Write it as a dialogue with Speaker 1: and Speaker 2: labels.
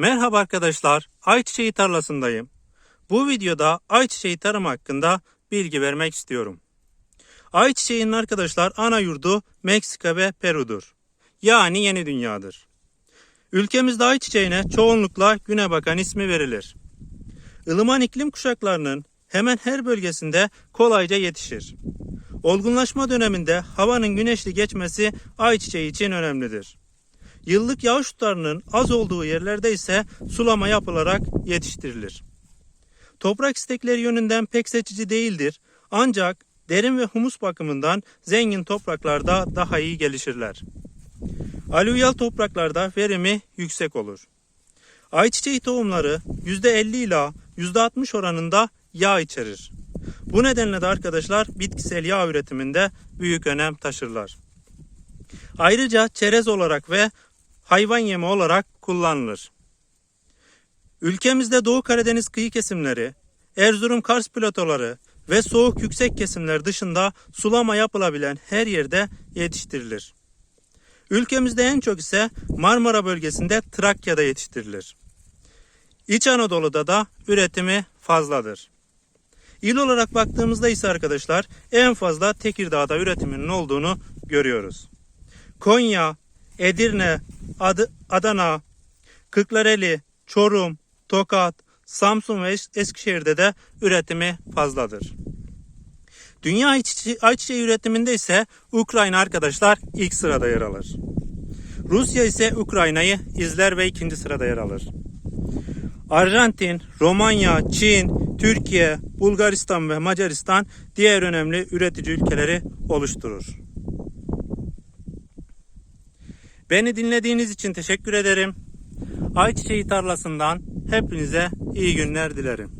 Speaker 1: Merhaba arkadaşlar, ayçiçeği tarlasındayım. Bu videoda ayçiçeği tarımı hakkında bilgi vermek istiyorum. Ayçiçeğinin arkadaşlar ana yurdu Meksika ve Peru'dur. Yani yeni dünyadır. Ülkemizde ayçiçeğine çoğunlukla güne bakan ismi verilir. Ilıman iklim kuşaklarının hemen her bölgesinde kolayca yetişir. Olgunlaşma döneminde havanın güneşli geçmesi ayçiçeği için önemlidir. Yıllık yağış tutarının az olduğu yerlerde ise sulama yapılarak yetiştirilir. Toprak istekleri yönünden pek seçici değildir ancak derin ve humus bakımından zengin topraklarda daha iyi gelişirler. Alüvyal topraklarda verimi yüksek olur. Ayçiçeği tohumları %50 ila %60 oranında yağ içerir. Bu nedenle de arkadaşlar bitkisel yağ üretiminde büyük önem taşırlar. Ayrıca çerez olarak ve hayvan yemi olarak kullanılır. Ülkemizde Doğu Karadeniz kıyı kesimleri, Erzurum Kars platoları ve soğuk yüksek kesimler dışında sulama yapılabilen her yerde yetiştirilir. Ülkemizde en çok ise Marmara bölgesinde Trakya'da yetiştirilir. İç Anadolu'da da üretimi fazladır. İl olarak baktığımızda ise arkadaşlar en fazla Tekirdağ'da üretiminin olduğunu görüyoruz. Konya, Edirne, Ad- Adana, Kırklareli, Çorum, Tokat, Samsun ve Es- Eskişehir'de de üretimi fazladır. Dünya ayçiçeği, ayçiçeği üretiminde ise Ukrayna arkadaşlar ilk sırada yer alır. Rusya ise Ukrayna'yı izler ve ikinci sırada yer alır. Arjantin, Romanya, Çin, Türkiye, Bulgaristan ve Macaristan diğer önemli üretici ülkeleri oluşturur. Beni dinlediğiniz için teşekkür ederim. Ayçiçeği tarlasından hepinize iyi günler dilerim.